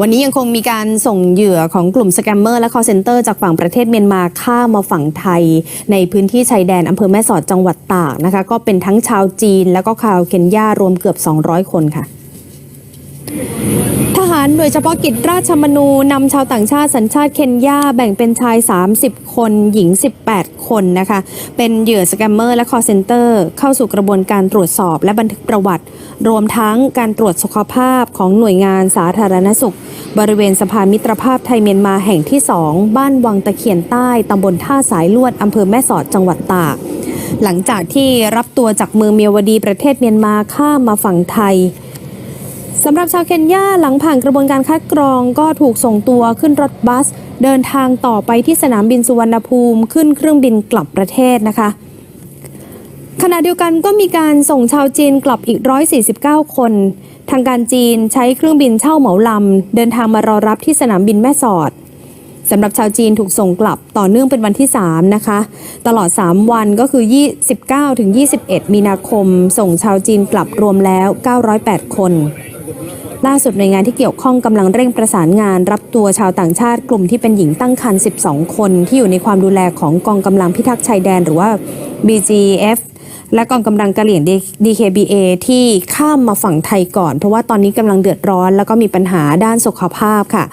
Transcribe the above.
วันนี้ยังคงมีการส่งเหยื่อของกลุ่มสแกมเมอร์และคอเซนเตอร์จากฝั่งประเทศเมียนมาข้ามมาฝั่งไทย ในพื้นที่ชายแดนอำเภอแม่สอดจังหวัดตากนะคะ ก็เป็นทั้งชาวจีน แล้วก็ชาวเคนยารวมเกือบ 200 คนค่ะ หน่วยเฉพาะกิจราชมนูนำชาวต่างชาติสัญชาติเคนยาแบ่งเป็นชาย 30 คนหญิง 18 คนนะคะ เป็นเหยื่อสแกมเมอร์และคอร์เซนเตอร์ เข้าสู่กระบวนการตรวจสอบและบันทึกประวัติ รวมทั้งการตรวจสุขภาพของหน่วยงานสาธารณสุข บริเวณสะพานมิตรภาพไทยเมียนมาแห่งที่ 2 บ้านวังตะเคียนใต้ตำบลท่าสายลวดอำเภอแม่สอดจังหวัดตากหลังจากที่รับตัวจากเมืองเมียวดีประเทศเมียนมาข้ามมาฝั่งไทย สำหรับชาวเคนยาหลังผ่านกระบวนการคัดกรองก็ถูกส่งตัวขึ้นรถบัส เดินทางต่อไปที่สนามบินสุวรรณภูมิ ขึ้นเครื่องบินกลับประเทศนะคะ ขณะเดียวกันก็มีการส่งชาวจีนกลับอีก 149 คน ทางการจีนใช้เครื่องบินเช่าเหมาลำ เดินทางมารอรับที่สนามบินแม่สอดสำหรับชาวจีนถูกส่งกลับต่อเนื่องเป็นวันที่ 3 นะคะ ตลอด 3 วันก็คือ 29ถึง21 มีนาคม ส่งชาวจีนกลับรวมแล้ว 908 คน ล่าสุดหน่วยงานที่เกี่ยวข้องกำลังเร่งประสานงาน รับตัวชาวต่างชาติกลุ่มที่เป็นหญิงตั้งครรภ์ 12 คน ที่อยู่ในความดูแลของกองกำลังพิทักษ์ชายแดนหรือว่า BGF และกองกำลังกะเหลี่ยง DKBA ที่ข้ามมาฝั่งไทยก่อน เพราะว่าตอนนี้กำลังเดือดร้อน แล้วก็มีปัญหาด้านสุขภาพค่ะ